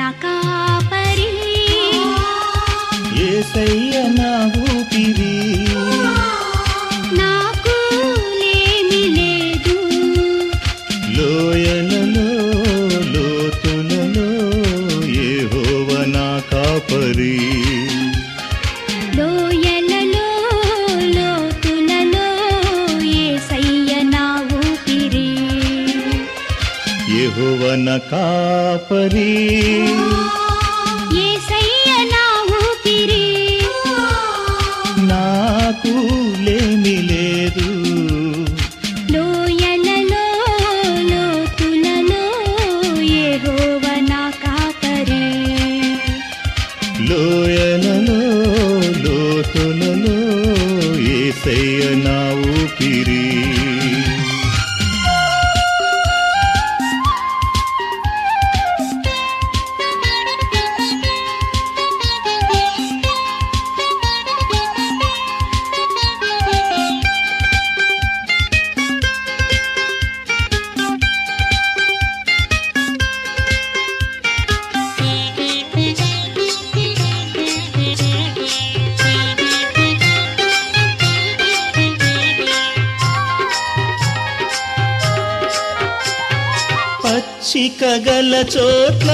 นาการ యెహోవన కాపరి. యేసయ్య నా ఊపిరి నాకు లేమి లేదు. లోయలలో లోతులలో యెహోవ నా కాపరి. లోయలలో లోతులలో ఏసయ్య నా ఊపిరి పచ్చిక గల చోట్ల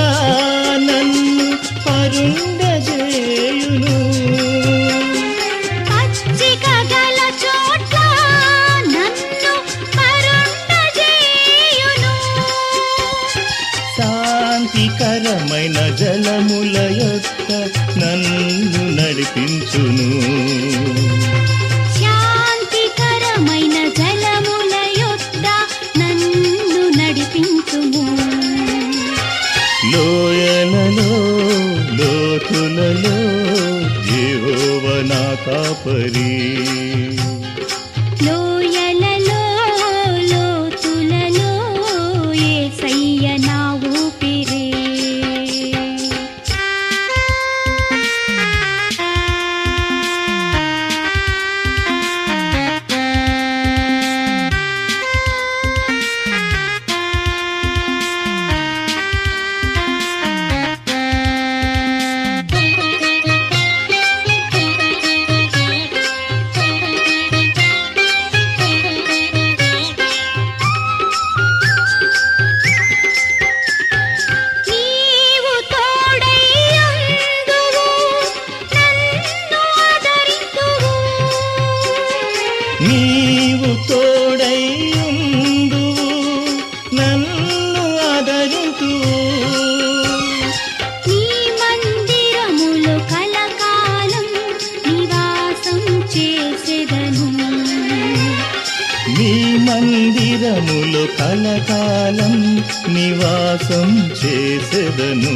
నన్ను పరుండజేయును. శాంతికరమైన జలముల యొక్క నన్ను నడిపించును. లోయలలో లోతులలో జీవోవన కాపరి. నీవు తోడైయుందువు నన్ను ఆదరింతు నీ మందిరములో కలకాలం నివాసం చేసెదను. నీ మందిరములో కలకాలం నివాసం చేసెదను.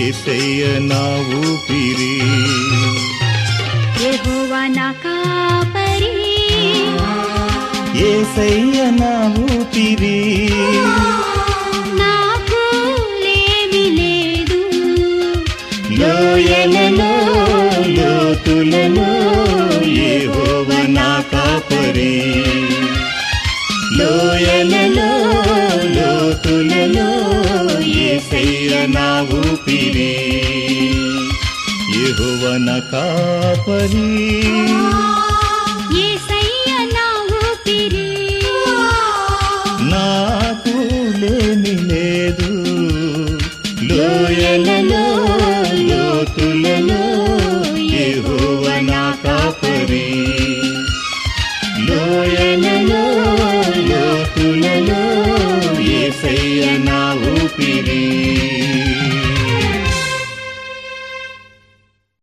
ఏసయ్య నా ఊపిరి ఏసయ్య నా ఊపిరి నాకు లేమి లేదు. లోయలలో లోతులలో యెహోవ నా కాపరి. లోయలలో త్రిభువన కాపరి. నాకు లేదు. లోయలలో